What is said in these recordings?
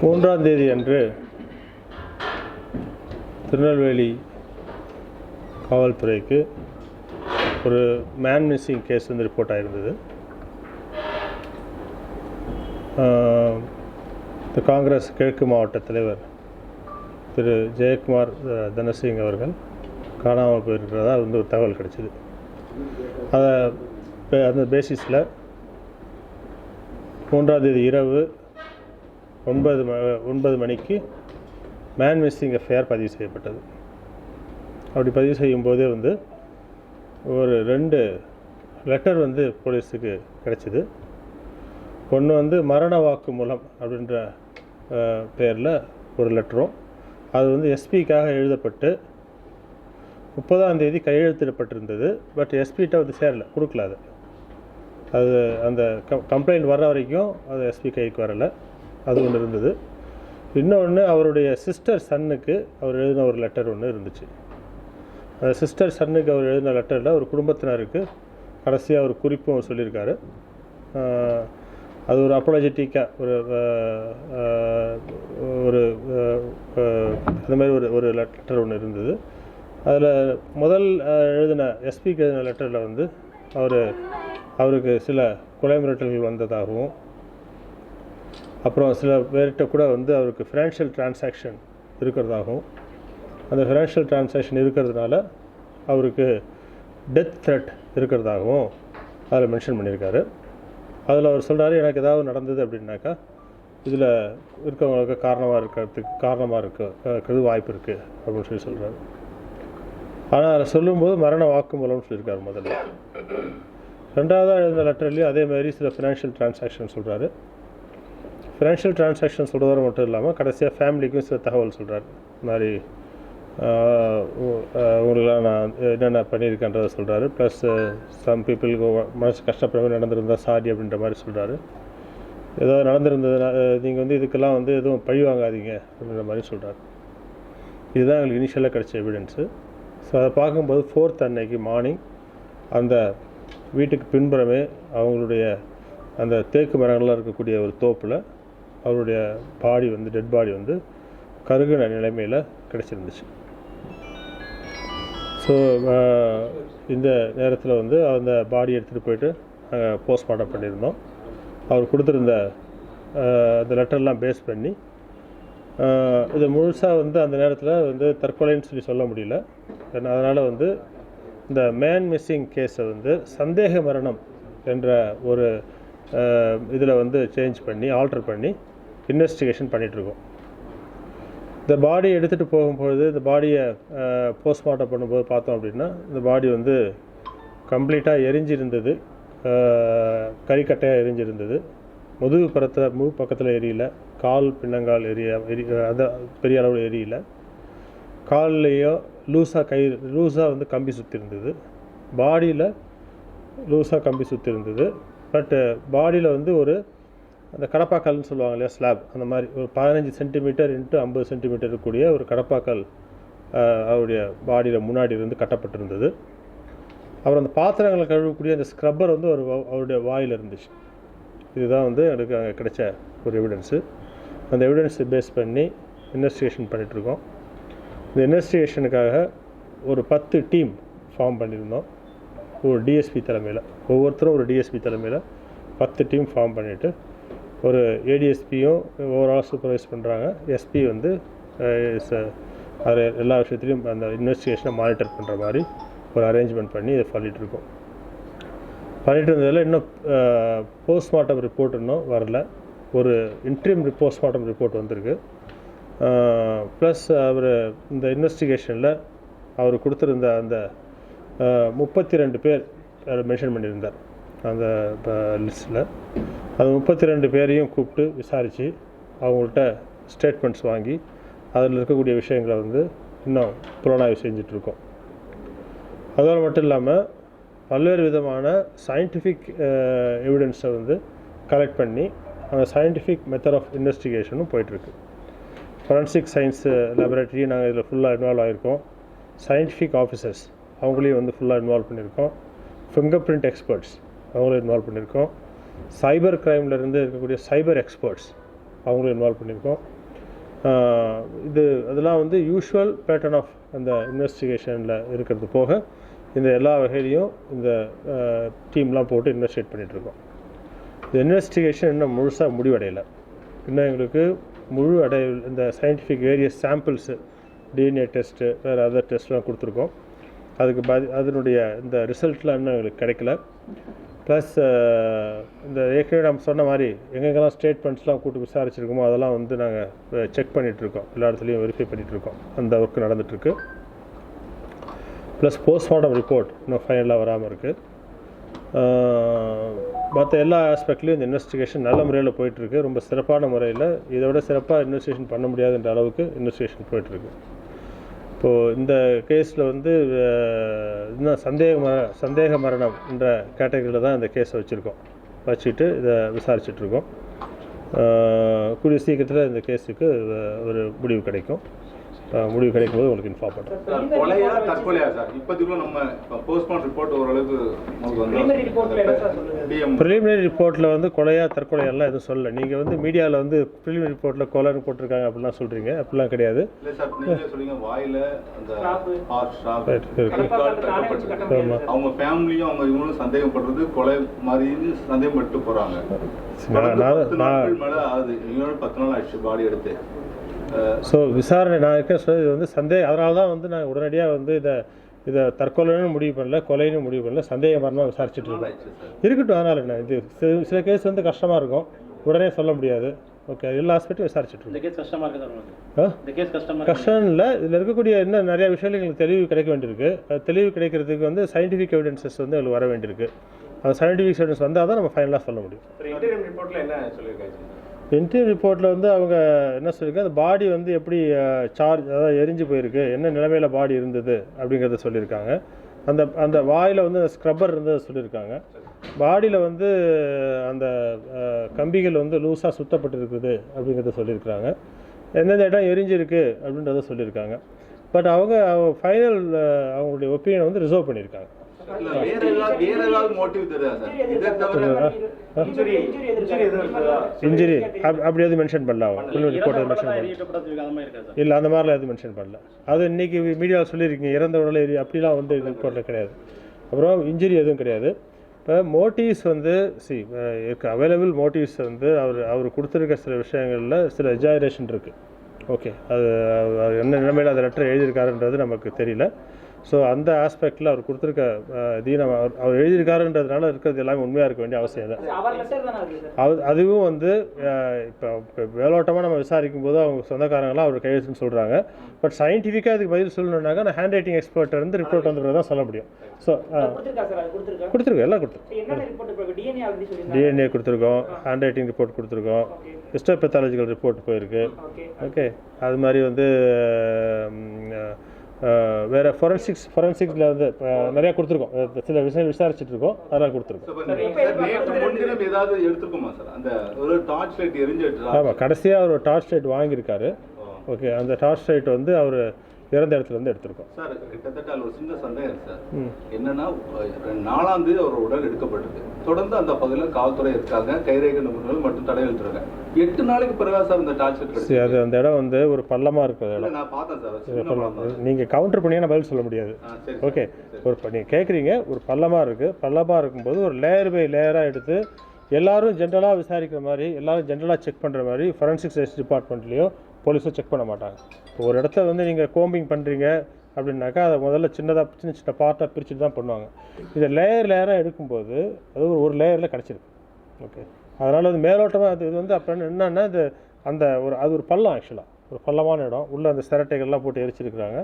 மூன்றாம் தேதி அன்று திருநெல்வேலி காவல்துறைக்கு ஒரு மேன் மிஸ்ஸிங் கேஸ் வந்து ரிப்போர்ட் ஆகிருந்தது இந்த காங்கிரஸ் கிழக்கு மாவட்ட தலைவர் திரு ஜெயக்குமார் தனசிங் அவர்கள் காணாமல் போயிருக்கிறதா வந்து ஒரு தகவல் கிடைச்சிது. அதை பே- அந்த பேசிஸில் மூன்றாம் தேதி இரவு ஒன்பது ம ஒன்பது மணிக்கு மேன் மிஸ்ஸிங் எஃப்ஐஆர் பதிவு செய்யப்பட்டது. அப்படி பதிவு செய்யும் போதே வந்து ஒரு ரெண்டு லெட்டர் வந்து போலீஸுக்கு கிடைச்சிது. ஒன்று வந்து மரண வாக்கு மூலம் அப்படின்ற பேரில் ஒரு லெட்டரும் அது வந்து எஸ்பிக்காக எழுதப்பட்டு முப்பதாம் தேதி கையெழுத்திடப்பட்டிருந்தது. பட் எஸ்பிகிட்ட வந்து சேரல கொடுக்கல அது. அது அந்த கம் கம்ப்ளைண்ட் வர்ற வரைக்கும் அது எஸ்பி கைக்கு வரலை. அது ஒன்று இருந்தது இன்னொன்று அவருடைய சிஸ்டர் சன்னுக்கு அவர் எழுதின ஒரு லெட்டர் ஒன்று இருந்துச்சு. அந்த சிஸ்டர் சன்னுக்கு அவர் எழுதின லெட்டரில் ஒரு குடும்பத்தினருக்கு கடைசியாக ஒரு குறிப்பும் அவர் சொல்லியிருக்காரு. அது ஒரு அப்பாலஜெட்டிக்காக ஒரு ஒரு அந்த மாதிரி ஒரு ஒரு லெட்டர் ஒன்று இருந்தது. அதில் முதல் எழுதின எஸ்பிக்கு எழுதின லெட்டரில் வந்து அவர் அவருக்கு சில கொலை மிரட்டல்கள் வந்ததாகவும் அப்புறம் சில பேர்கிட்ட கூட வந்து அவருக்கு ஃபினான்ஷியல் டிரான்சாக்ஷன் இருக்கிறதாகவும் அந்த ஃபினான்ஷியல் டிரான்சாக்ஷன் இருக்கிறதுனால அவருக்கு டெத் த்ரெட் இருக்கிறதாகவும் அதில் மென்ஷன் பண்ணியிருக்காரு. அதில் அவர் சொல்கிறாரு எனக்கு ஏதாவது நடந்தது அப்படின்னாக்கா இதில் இருக்கவங்களுக்கு காரணமாக இருக்கிறதுக்கு காரணமாக இருக்கிறது வாய்ப்பு இருக்குது அப்படின்னு சொல்லி சொல்கிறாரு ஆனால் அதை சொல்லும்போது மரண வாக்குமூலம்னு சொல்லியிருக்காரு முதல்ல. ரெண்டாவதாக எழுந்த லெட்டர்லேயும் அதே மாதிரி சில ஃபினான்ஷியல் டிரான்சாக்ஷன் சொல்கிறாரு ஃபினான்ஷியல் டிரான்சாக்ஷன் சொல்கிறதோட மட்டும் இல்லாமல் கடைசியாக ஃபேமிலிக்கும் சில தகவல் சொல்கிறார் இந்த மாதிரி உங்களுக்கெல்லாம் நான் என்னென்ன பண்ணியிருக்கேன்றதை சொல்கிறாரு ப்ளஸ் சம் பீப்புளுக்கு மனசு கஷ்டப்படுற மாதிரி நடந்திருந்தா சாரி அப்படின்ற மாதிரி சொல்கிறாரு ஏதாவது நடந்திருந்ததுனா நீங்கள் வந்து இதுக்கெல்லாம் வந்து எதுவும் பழி வாங்காதீங்க அப்படின்ற மாதிரி சொல்கிறாரு இதுதான் எங்களுக்கு இனிஷியலாக கிடைச்ச எவிடன்ஸு ஸோ அதை பார்க்கும்போது ஃபோர்த் அன்னைக்கு மார்னிங் அந்த வீட்டுக்கு பின்புறமே அவங்களுடைய அந்த தேக்கு மரங்கள்லாம் இருக்கக்கூடிய ஒரு தோப்பில் அவருடைய பாடி வந்து டெட் பாடி வந்து கருகின நிலைமையில் கிடச்சிருந்துச்சு. ஸோ இந்த நேரத்தில் வந்து அந்த பாடி எடுத்துகிட்டு போயிட்டு நாங்கள் போஸ்ட்மார்ட்டம் பண்ணியிருந்தோம். அவர் கொடுத்துருந்த அந்த லெட்டர்லாம் பேஸ் பண்ணி இது முழுசாக வந்து அந்த நேரத்தில் வந்து தற்கொலைன்னு சொல்லி சொல்ல முடியல. அதனால் வந்து இந்த மேன் மிஸ்ஸிங் கேஸை வந்து சந்தேக மரணம் என்ற ஒரு இதில் வந்து சேஞ்ச் பண்ணி ஆல்டர் பண்ணி இன்வெஸ்டிகேஷன் பண்ணிகிட்ருக்கோம் இந்த பாடியை எடுத்துகிட்டு போகும்பொழுது இந்த பாடியை போஸ்ட்மார்ட்டம் பண்ணும்போது பார்த்தோம் அப்படின்னா இந்த பாடி வந்து கம்ப்ளீட்டாக எரிஞ்சிருந்தது. கறிக்கட்டையாக எரிஞ்சிருந்தது. முதுகு புறத்தில் முழு பக்கத்தில் எரியல. கால் பின்னங்கால் எரிய எரி அந்த பெரிய அளவில் எரியல. கால்லையோ லூஸாக கை லூஸாக வந்து கம்பி சுற்றி இருந்தது பாடியில் லூஸாக கம்பி சுற்றிருந்தது பட்டு பாடியில் வந்து ஒரு அந்த கடப்பாக்கல்னு சொல்லுவாங்க இல்லையா ஸ்லாப் அந்த மாதிரி ஒரு பதினஞ்சு சென்டிமீட்டர் இன்ட்டு ஐம்பது சென்டிமீட்டர் இருக்கக்கூடிய ஒரு கடப்பாக்கல் அவருடைய பாடியில் முன்னாடி இருந்து கட்டப்பட்டிருந்தது. அப்புறம் அந்த பாத்திரங்களை கழுவக்கூடிய அந்த ஸ்க்ரப்பர் வந்து ஒரு அவருடைய வாயில் இருந்துச்சு. இதுதான் வந்து எனக்கு அங்கே கிடைச்ச ஒரு எவிடன்ஸு அந்த எவிடன்ஸை பேஸ் பண்ணி இன்வெஸ்டிகேஷன் பண்ணிகிட்ருக்கோம் இந்த இன்வெஸ்டிகேஷனுக்காக ஒரு பத்து டீம் ஃபார்ம் பண்ணியிருந்தோம். ஒரு டிஎஸ்பி தலைமையில். ஒவ்வொருத்தரும் ஒரு டிஎஸ்பி தலைமையில் பத்து டீம் ஃபார்ம் பண்ணிவிட்டு ஒரு ஏடிஎஸ்பியும் ஓவரால் சூப்பர்வைஸ் பண்ணுறாங்க எஸ்பி வந்து அது எல்லா விஷயத்துலையும் அந்த இன்வெஸ்டிகேஷனை மானிட்டர் பண்ணுற மாதிரி ஒரு அரேஞ்ச்மெண்ட் பண்ணி இதை பண்ணிகிட்ருக்கோம் பண்ணிட்டு இருந்ததில் இன்னும் போஸ்ட்மார்ட்டம் ரிப்போர்ட் இன்னும் வரல. ஒரு இன்ட்ரீம் போஸ்ட்மார்ட்டம் ரிப்போர்ட் வந்திருக்கு. ப்ளஸ் அவர் இந்த இன்வெஸ்டிகேஷனில் அவர் கொடுத்துருந்த அந்த முப்பத்தி ரெண்டு பேர் மென்ஷன் பண்ணியிருந்தார். அந்த லிஸ்ட்டில் அது முப்பத்தி ரெண்டு பேரையும் கூப்பிட்டு விசாரித்து அவங்கள்ட்ட ஸ்டேட்மெண்ட்ஸ் வாங்கி அதில் இருக்கக்கூடிய விஷயங்களை வந்து இன்னும் புலனாய்வு செஞ்சிட்ருக்கோம். அதோடு மட்டும் இல்லாமல் பல்வேறு விதமான சயின்டிஃபிக் எவிடன்ஸை வந்து கலெக்ட் பண்ணி அந்த சயின்டிஃபிக் மெத்தட் ஆஃப் இன்வெஸ்டிகேஷனும் போயிட்டுருக்கு ஃபொரன்சிக் சயின்ஸ் லேபரேட்டரி நாங்கள் இதில் ஃபுல்லாக இன்வால்வ் ஆகிருக்கோம் சயின்டிஃபிக் ஆஃபீஸர்ஸ் அவங்களையும் வந்து ஃபுல்லாக இன்வால்வ் பண்ணியிருக்கோம். ஃபிங்கர் பிரிண்ட் எக்ஸ்பர்ட்ஸ் அவங்களையும் இன்வால்வ் பண்ணியிருக்கோம். சைபர் இருந்து இருக்கக்கூடிய சைபர் எக்ஸ்பர்ட்ஸ் அவங்களும் இன்வால்வ் பண்ணியிருக்கோம். இது அதெல்லாம் வந்து யூஷுவல் பேட்டர்ன் ஆஃப் அந்த இன்வெஸ்டிகேஷனில் இருக்கிறது போக இந்த எல்லா வகையிலையும் இந்த டீம்லாம் போட்டு இன்வெஸ்டிகேட் பண்ணிகிட்ருக்கோம் இந்த இன்வெஸ்டிகேஷன் இன்னும் முழுசாக முடிவடையலை. இன்னும் எங்களுக்கு முழு அடைய இந்த scientific various samples DNA test வேறு அதர் டெஸ்ட்லாம் கொடுத்துருக்கோம். அதுக்கு பதி அதனுடைய இந்த ரிசல்ட்லாம் இன்னும் எங்களுக்கு கிடைக்கல. ப்ளஸ் uh, இந்த ஏற்கனவே நம்ம சொன்ன மாதிரி எங்கெங்கெல்லாம் ஸ்டேட்மெண்ட்ஸ்லாம் கூட்டு விசாரிச்சிருக்கோமோ அதெல்லாம் வந்து நாங்கள் செக் பண்ணிகிட்ருக்கோம் எல்லா இடத்துலையும் வெரிஃபை பண்ணிகிட்ருக்கோம் அந்த ஒர்க் நடந்துகிட்ருக்கு ப்ளஸ் போஸ்ட்மார்ட்டம் ரிப்போர்ட் இன்னும் ஃபைனலாக வராமல் இருக்குது மற்ற எல்லா ஆஸ்பெக்ட்லேயும் இந்த இன்வெஸ்டிகேஷன் நல்ல முறையில் போயிட்டுருக்கு. ரொம்ப சிறப்பான முறையில். இதை விட சிறப்பாக இன்வெஸ்டிகேஷன் பண்ண முடியாதுன்ற அளவுக்கு இன்வெஸ்டிகேஷன் போயிட்டுருக்கு. இப்போது இந்த கேஸில் வந்து இன்னும் சந்தேக மர சந்தேக மரணம் என்ற கேட்டகரியில் தான் இந்த கேஸை வச்சுருக்கோம். வச்சுட்டு இதை விசாரிச்சிட்ருக்கோம் கூடிய சீக்கிரத்தில் இந்த கேஸுக்கு ஒரு முடிவு கிடைக்கும். முடிவு கிடைக்கும் போது உங்களுக்கு இன்ஃபார்ம் பண்ணுறேன் ப்ரிலிமினரி ரிப்போர்ட்டில் வந்து கொலையா தற்கொலையெல்லாம் எதுவும் சொல்லலை. நீங்கள் வந்து மீடியாவில் வந்து ப்ரிலிமினரி ரிப்போர்ட்டில் கொலைன்னு போட்டிருக்காங்க அப்படிலாம் சொல்கிறீங்க அப்படிலாம் கிடையாது. அவங்க ஃபேமிலியும் அவங்க இவங்களும் சந்தேகப்படுறது கொலை மாதிரி சந்தேகப்பட்டு நான் பத்து மேல ஆகுது. இன்னொரு பத்து நாள் ஆயிடுச்சு பாடி எடுத்து. ஸோ விசாரணை நான் இருக்க சொல்ல இது வந்து சந்தேக அதனால தான் வந்து நான் உடனடியாக வந்து இதை இதை தற்கொலைன்னு முடிவு பண்ணல கொலைன்னு முடிவு பண்ணல சந்தேக மரணம் விசாரிச்சுட்டு சார். இருக்கட்டும் அதனால என்ன இது சில- சில கேஸ் வந்து கஷ்டமாக இருக்கும். உடனே சொல்ல முடியாது. ஓகே எல்லா ஆஸ்பெக்ட்டும் விசாரிச்சுட்டு இருக்கோம் கேஸ் கஷ்டமா இல்லை. இதில் இருக்கக்கூடிய இன்னும் நிறைய விஷயங்கள் எங்களுக்கு தெளிவு கிடைக்க வேண்டியிருக்கு. தெளிவு கிடைக்கிறதுக்கு வந்து சயின்டிஃபிக் எவிடன்சஸ் வந்து எங்களுக்கு வர வேண்டியிருக்கு. அந்த சயின்டிஃபிக் எவிடன்ஸ் வந்தால் தான் நம்ம ஃபைனலாக சொல்ல முடியும். இன்டர்வியூ ரிப்போர்ட்டில் வந்து அவங்க என்ன சொல்லியிருக்காங்க? அந்த பாடி வந்து எப்படி சார்ஜ் அதாவது எரிஞ்சு போயிருக்கு? என்ன நிலைமையில் பாடி இருந்தது? அப்படிங்கிறத சொல்லியிருக்காங்க. அந்த அந்த வாயில் வந்து ஸ்க்ரப்பர் இருந்ததை சொல்லியிருக்காங்க. பாடியில் வந்து அந்த கம்பிகள் வந்து லூஸாக சுத்தப்பட்டிருக்குது அப்படிங்கிறத சொல்லியிருக்கிறாங்க. எந்தெந்த இடம் எரிஞ்சிருக்கு அப்படின்றத சொல்லியிருக்காங்க. பட் அவங்க ஃபைனல் அவங்களுடைய ஒப்பீனியன் வந்து ரிசர்வ் பண்ணியிருக்காங்க. இன்ஜுரி அப்படி எதுவும் மென்ஷன் பண்ணல அவங்க ரிப்போர்ட் மென்ஷன் உடலை பண்ணல. எரியப்பட்டதுக்கு அந்த மாதிரி இருக்கா சார்? இல்லை அந்த மாதிரிலாம் எதுவும் மென்ஷன் பண்ணல. அது இன்னைக்கு மீடியாவில் சொல்லியிருக்கீங்க இறந்த உடலை எரி அப்படிலாம் வந்து ரிப்போர்ட்டில் கிடையாது. அப்புறம் இன்ஜுரி எதுவும் கிடையாது. இப்போ மோட்டிவ்ஸ் வந்து சி இருக்க. அவைலபிள் மோட்டிவ்ஸ் வந்து அவர் அவர் கொடுத்துருக்க சில விஷயங்களில் சில எஜாயிரேஷன் இருக்குது ஓகே அது என்ன நிலைமையில் அந்த லெட்டர் எழுதியிருக்காருன்றது நமக்கு தெரியல. ஸோ அந்த ஆஸ்பெக்டில் அவர் கொடுத்துருக்க இதையும் நம்ம அவர் அவர் எழுதியிருக்காருன்றதுனால இருக்கிறது எல்லாமே உண்மையாக இருக்க வேண்டிய அவசியம் இல்லை. அதுவும் வந்து இப்போ மேலோட்டமாக நம்ம விசாரிக்கும் போது அவங்க சொந்தக்காரங்களாம் அவர் கையெழுத்துன்னு சொல்கிறாங்க பட் சயின்டிஃபிக்காக அதுக்கு பதில் சொல்லணுன்னாக்கா நான் ஹேண்ட் ரைட்டிங் எக்ஸ்பர்ட் இருந்து ரிப்போர்ட் வந்து தான் சொல்ல முடியும். ஸோ கொடுத்துருக்கோம் எல்லாம் கொடுத்துருக்கோம். டிஎன்ஏ கொடுத்துருக்கோம் ஹேண்ட் ரைட்டிங் ரிப்போர்ட் கொடுத்துருக்கோம். ஹிஸ்டோபெத்தாலஜிக்கல் ரிப்போர்ட் போயிருக்கு. ஓகே அது மாதிரி வந்து வேற ஃபொரன்சிக்ஸ் ஃபொரன்சிக்ஸில் வந்து நிறையா கொடுத்துருக்கோம். சில விஷயம் விசாரிச்சுட்டு இருக்கோம் அதெல்லாம் கொடுத்துருக்கோம் ஆமாம் கடைசியாக அவர் டார்ச் லைட் வாங்கியிருக்காரு. ஓகே அந்த டார்ச் லைட் வந்து அவர் இறந்த இடத்துல இருந்து எடுத்திருக்கோம். சார் கிட்டத்தட்ட அதுல ஒரு சின்ன சந்தேகம் சார். என்னன்னா நாலாம் தேதி அவர் உடல் எடுக்கப்பட்டது. தொடர்ந்து அந்த பகுதியில் காவல்துறை இருக்காங்க கைரேகை நிபுணர்கள் மற்றும் தடை எழுத்துறாங்க எட்டு நாளைக்கு பிறகு சார் இந்த டார்ச் லைட் சரி அது அந்த இடம் வந்து ஒரு பள்ளமாக இருக்கிற இடம். நான் பார்த்தேன் சார். நீங்கள் கவுண்டர் பண்ணியா பதில் சொல்ல முடியாது. ஓகே ஒரு நீங்கள் கேட்குறீங்க ஒரு பள்ளமாக இருக்குது பள்ளமாக இருக்கும்போது ஒரு லேயர் பை லேயராக எடுத்து எல்லாரும் ஜென்ரலாக விசாரிக்கிற மாதிரி எல்லாரும் ஜென்ரலாக செக் பண்ணுற மாதிரி ஃபொரன்சிக் சயின்ஸ் டிபார்ட்மெண்ட்லேயோ போலீஸும் செக் பண்ண மாட்டாங்க. ஒரு இடத்த வந்து நீங்கள் கோம்பிங் பண்ணுறீங்க அப்படின்னாக்கா அதை முதல்ல சின்னதாக சின்ன சின்ன பார்ட்டாக பிரிச்சுட்டு தான் பண்ணுவாங்க. இதை லேயர் லேயராக எடுக்கும்போது அது ஒரு ஒரு லேயரில் கிடச்சிருக்கு ஓகே அதனால் அது மேலோட்டமாக அது இது வந்து அப்போ என்னென்னா இது அந்த ஒரு அது ஒரு பள்ளம் ஆக்சுவலாக ஒரு பள்ளமான இடம். உள்ளே அந்த சிரட்டைகள்லாம் போட்டு எரிச்சிருக்கிறாங்க.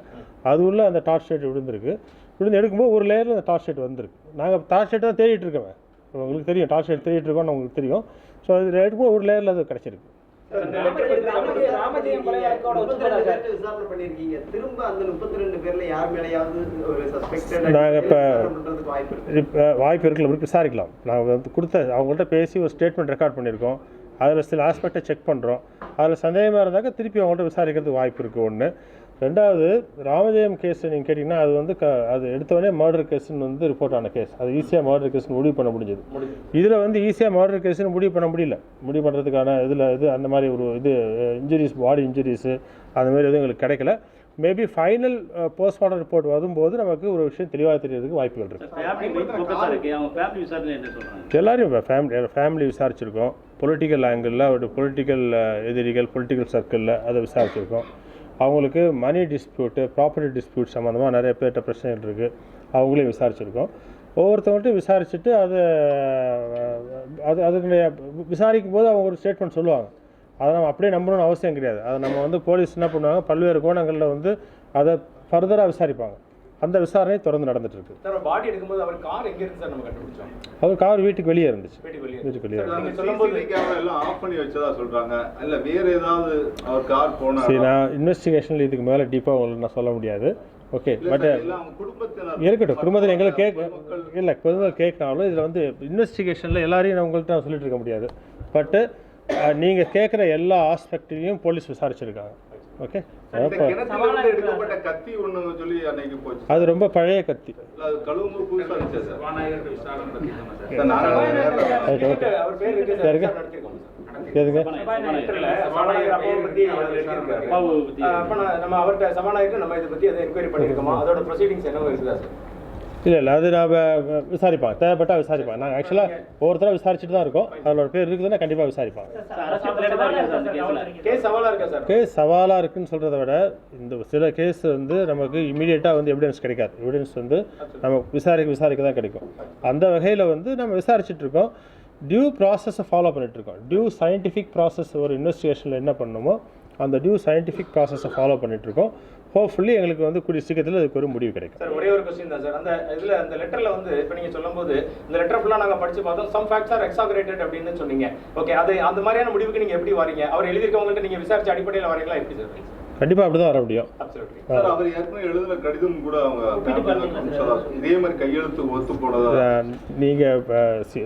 அது உள்ளே அந்த டார்ச் லைட் விழுந்திருக்கு. விழுந்து எடுக்கும்போது ஒரு லேயரில் அந்த டார்ச் லைட் வந்திருக்கு. நாங்கள் டார்ச் லைட் தான் தேடிட்டு இருக்கோம். உங்களுக்கு தெரியும். டார்ச் லைட் தேடிட்டு இருக்கோம்னு உங்களுக்கு தெரியும். ஸோ அது எடுக்கும்போது ஒரு லேயரில் அது கிடச்சிருக்கு. ராமஜெயம் ராமஜெயம் கொலை வழக்கோட ஒத்துக்கொள்ளா சார் விசாரணை பண்ணிருக்கீங்க திரும்ப அந்த முப்பத்தி ரெண்டு பேர்ல யார் மேலேயாவது ஒரு சஸ்பெக்டட் நாங்க இப்ப- பண்றதுக்கு வாய்ப்பு இருக்கு. இப்போ வாய்ப்பு இருக்குல்ல இருக்கு விசாரிக்கலாம். நாங்கள் வந்து கொடுத்த அவங்கள்ட்ட பேசி ஒரு ஸ்டேட்மெண்ட் ரெக்கார்ட் பண்ணியிருக்கோம். அதில் சில ஆஸ்பெக்டை செக் பண்ணுறோம் அதில் சந்தேகமாக இருந்தாக்கா திருப்பி அவங்கள்ட்ட விசாரிக்கிறதுக்கு வாய்ப்பு இருக்குது ஒன்று ரெண்டாவது ராமஜெயம் கேஸ் நீங்கள் கேட்டிங்கன்னா அது வந்து க அது எடுத்தவொடனே மர்டர் கேஸ்னு வந்து ரிப்போர்ட் ஆன கேஸ் அது ஈஸியாக மர்டர் கேஸ்னு முடிவு பண்ண முடிஞ்சது. இதில் வந்து ஈஸியாக மர்டர் கேஸ்னு முடிவு பண்ண முடியல. முடிவு பண்ணுறதுக்கான இதில் இது அந்த மாதிரி ஒரு இது இன்ஜுரிஸ் பாடி இன்ஜுரிஸு அந்த மாதிரி எதுவும் எங்களுக்கு கிடைக்கல. மேபி ஃபைனல் போஸ்ட்மார்ட்டம் ரிப்போர்ட் வரும்போது நமக்கு ஒரு விஷயம் தெளிவாக தெரியறதுக்கு வாய்ப்புகள் இருக்குது எல்லாரையும் ஃபேமிலி ஃபேமிலி விசாரிச்சிருக்கோம். பொலிட்டிக்கல் ஆங்கிளில் ஒரு பொலிட்டிக்கல் எதிரிகள் பொலிட்டிக்கல் சர்க்கிளில் அதை விசாரிச்சிருக்கோம். அவங்களுக்கு மணி டிஸ்பியூட்டு ப்ராப்பர்ட்டி டிஸ்பியூட் சம்மந்தமாக நிறைய பேர்கிட்ட பிரச்சனைகள் இருக்குது அவங்களையும் விசாரிச்சிருக்கோம். ஒவ்வொருத்தவங்கள்ட்டையும் விசாரிச்சுட்டு அதை அது அதனுடைய விசாரிக்கும் போது அவங்க ஒரு ஸ்டேட்மெண்ட் சொல்லுவாங்க. அதை நம்ம அப்படியே நம்பணும்னு அவசியம் கிடையாது. அதை நம்ம வந்து போலீஸ் என்ன பண்ணுவாங்க? பல்வேறு கோணங்களில் வந்து அதை ஃபர்தராக விசாரிப்பாங்க. அந்த விசாரணை தொடர்ந்து நடந்துட்டு இருக்கு சார் பாடி எடுக்கும்போது அவர் கார் எங்க இருந்து சார் நம்ம கண்டுபிடிச்சோம்? அவர் கார் வீட்டுக்கு வெளியே இருந்துச்சு. வீட்டுக்கு வெளியே நீங்க சொல்லும்போது CCTV கேமரா எல்லாம் ஆஃப் பண்ணி வச்சதா சொல்றாங்க. இல்ல வேற ஏதாவது அவர் கார் போனா சரி நான் இன்வெஸ்டிகேஷனில் இதுக்கு மேலே டீப்பாக உங்களுக்கு நான் சொல்ல முடியாது. ஓகே பட் இருக்கட்டும் குடும்பத்தில் எங்களை கேட்க இல்லை குடும்பத்தில் கேட்கனாலும் இதில் வந்து இன்வெஸ்டிகேஷனில் எல்லாரையும் நான் உங்கள்கிட்ட நான் சொல்லிட்டு இருக்க முடியாது. பட்டு நீங்கள் கேட்குற எல்லா ஆஸ்பெக்ட்லையும் போலீஸ் விசாரிச்சிருக்காங்க. ஓகே இந்த கிணத்துல இருந்து எடுக்கப்பட்ட கத்தி ஒண்ணு சொல்லி அன்னைக்கு போச்சு. அது ரொம்ப பழைய கத்தி. அது. எதுங்க? நம்ம அவர்கிட்ட சபாநாயகர் நம்ம இதை பத்தி எதை என்கொயரி பண்ணிருக்கோமா அதோட ப்ரொசீடிங்ஸ் என்னவோ இருக்குதா சார்? இல்லை இல்லை அது நான் விசாரிப்பாங்க. தேவைப்பட்டால் விசாரிப்பாங்க. நாங்கள் ஆக்சுவலாக ஒவ்வொருத்தராக விசாரிச்சுட்டு தான் இருக்கோம். அதோட பேர் இருக்குதுன்னா கண்டிப்பாக விசாரிப்பாங்க. கேஸ் சவாலா இருக்கா சார் கேஸ் சவாலாக இருக்குன்னு சொல்கிறத விட இந்த சில கேஸ் வந்து நமக்கு இமீடியட்டாக வந்து எவிடன்ஸ் கிடைக்காது. எவிடன்ஸ் வந்து நம்ம விசாரிக்க விசாரிக்க தான் கிடைக்கும். அந்த வகையில் வந்து நம்ம விசாரிச்சுட்டு இருக்கோம். டியூ ப்ராசஸை ஃபாலோ பண்ணிட்டு இருக்கோம். டியூ சயின்டிஃபிக் ப்ராசஸ் ஒரு இன்வெஸ்டிகேஷனில் என்ன பண்ணணுமோ அந்த டியூ சயின்டிஃபிக் ப்ராசஸை ஃபாலோ பண்ணிட்டு இருக்கோம் ஹோப்ஃபுல்லி எங்களுக்கு வந்து கூடிய சீக்கிரத்தில் அதுக்கு ஒரு முடிவு கிடைக்கும். சார் ஒரே ஒரு கொஸ்டின் தான் சார். அந்த இதுல அந்த லெட்டர்ல வந்து இப்ப நீங்க சொல்லும்போது இந்த லெட்டர் ஃபுல்லா நாங்க படிச்சு பார்த்தோம். சம் ஃபேக்ட்ஸ் ஆர் எக்ஸாகரேட்டட் அப்படின்னு சொன்னீங்க. ஓகே அது அந்த மாதிரியான முடிவுக்கு நீங்க எப்படி வரீங்க? அவர் எழுதியிருக்கவங்கள்ட்ட நீங்க விசாரிச்ச அடிப்படையில் வரீங்களா? எப்படி சார்? கண்டிப்பாக அப்படி தான் வர முடியும். சார் அவர் ஏற்கனவே எழுதின கடிதம் கூட அவங்க இதே மாதிரி கையெழுத்து ஒத்து போனதா? நீங்கள்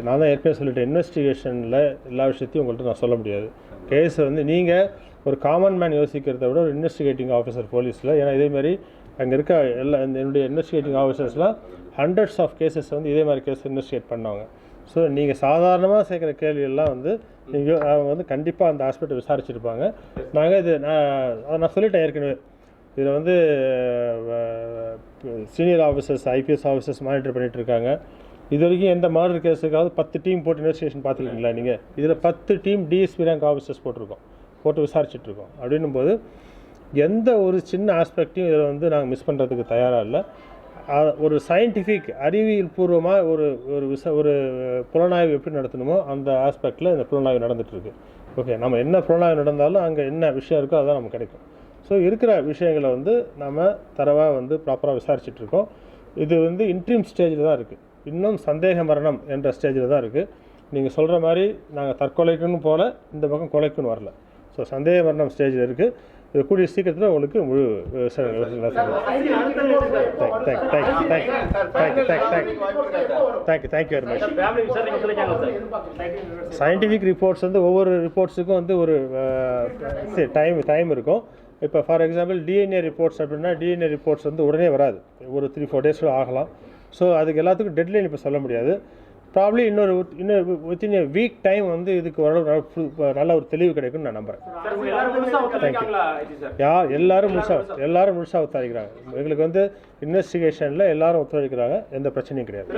நான் தான் ஏற்கனவே சொல்லிட்டேன். இன்வெஸ்டிகேஷனில் எல்லா விஷயத்தையும் உங்கள்கிட்ட நான் சொல்ல முடியாது. கேஸ் வந்து நீங்கள் ஒரு காமன் மேன் யோசிக்கிறத விட ஒரு இன்வெஸ்டிகேட்டிங் ஆஃபீஸர் போலீஸில் ஏன்னா இதேமாதிரி அங்கே இருக்க எல்லா இந்த என்னுடைய இன்வெஸ்டிகேட்டிங் ஆஃபீஸர்ஸ்லாம் ஹண்ட்ரட்ஸ் ஆஃப் கேசஸ் வந்து இதே மாதிரி கேஸ் இன்வெஸ்டிகேட் பண்ணுவாங்க. ஸோ நீங்கள் சாதாரணமாக சேர்க்குற கேள்வியெல்லாம் வந்து நீங்கள் அவங்க வந்து கண்டிப்பாக அந்த ஹாஸ்பிட்டல் விசாரிச்சிருப்பாங்க. நாங்கள் இது நான் அதை நான் சொல்லிட்டேன் ஏற்கனவே. இதில் வந்து senior officers IPS officers monitor பண்ணிகிட்டு இருக்காங்க. இது வரைக்கும் எந்த மர்டர் கேஸுக்காவது பத்து டீம் போட்டு இன்வெஸ்டிகேஷன் பார்த்துருக்கீங்களா நீங்கள் இதில் பத்து டீம் டிஎஸ்பி ரேங்க் ஆஃபீஸர்ஸ் போட்டிருக்கோம். போட்டு விசாரிச்சிட்டுருக்கோம் அப்படின்னும் போது எந்த ஒரு சின்ன ஆஸ்பெக்டையும் இதில் வந்து நாங்கள் மிஸ் பண்ணுறதுக்கு தயாராக இல்லை. ஒரு சயின்டிஃபிக் அறிவியல் பூர்வமாக ஒரு ஒரு விச ஒரு புலனாய்வு எப்படி நடத்தணுமோ அந்த ஆஸ்பெக்டில் இந்த புலனாய்வு நடந்துகிட்ருக்கு ஓகே நம்ம என்ன புலனாய்வு நடந்தாலும் அங்கே என்ன விஷயம் இருக்கோ அதுதான் நமக்கு கிடைக்கும். ஸோ இருக்கிற விஷயங்களை வந்து நம்ம தரவாக வந்து ப்ராப்பராக விசாரிச்சுட்டு இருக்கோம் இது வந்து இன்ட்ரீம் ஸ்டேஜில் தான் இருக்குது இன்னும் சந்தேக மரணம் என்ற ஸ்டேஜில் தான் இருக்குது நீங்கள் சொல்கிற மாதிரி நாங்கள் தற்கொலைக்குன்னு போல இந்த பக்கம் கொலைக்குன்னு வரல. ஸோ சந்தேக மரணம் ஸ்டேஜில் இருக்குது இது கூடிய சீக்கிரத்தில் உங்களுக்கு முழு thank you thank you very much family விசாரணை சொல்லிருக்காங்க சார் சயின்டிஃபிக் ரிப்போர்ட்ஸ் வந்து ஒவ்வொரு ரிப்போர்ட்ஸுக்கும் வந்து ஒரு டைம் டைம் இருக்கும். இப்போ ஃபார் எக்ஸாம்பிள் டிஎன்ஏ ரிப்போர்ட்ஸ் அப்படின்னா டிஎன்ஏ ரிப்போர்ட்ஸ் வந்து உடனே வராது. ஒரு த்ரீ ஃபோர் டேஸில் ஆகலாம். ஸோ அதுக்கு எல்லாத்துக்கும் டெட்லைன் இப்போ சொல்ல முடியாது. ப்ராப்ளி இன்னொரு இன்னொரு வித்தின் ஏ வீக் டைம் வந்து இதுக்கு ஓரளவு நல்ல ஒரு தெளிவு கிடைக்கும்னு நான் நம்புகிறேன் சார் யார்? எல்லாரும் முழுசாக எல்லாரும் முழுசாக ஒத்துழைக்கிறாங்க. எங்களுக்கு வந்து இன்வெஸ்டிகேஷனில் எல்லாரும் ஒத்துழைக்கிறாங்க. எந்த பிரச்சனையும் கிடையாது.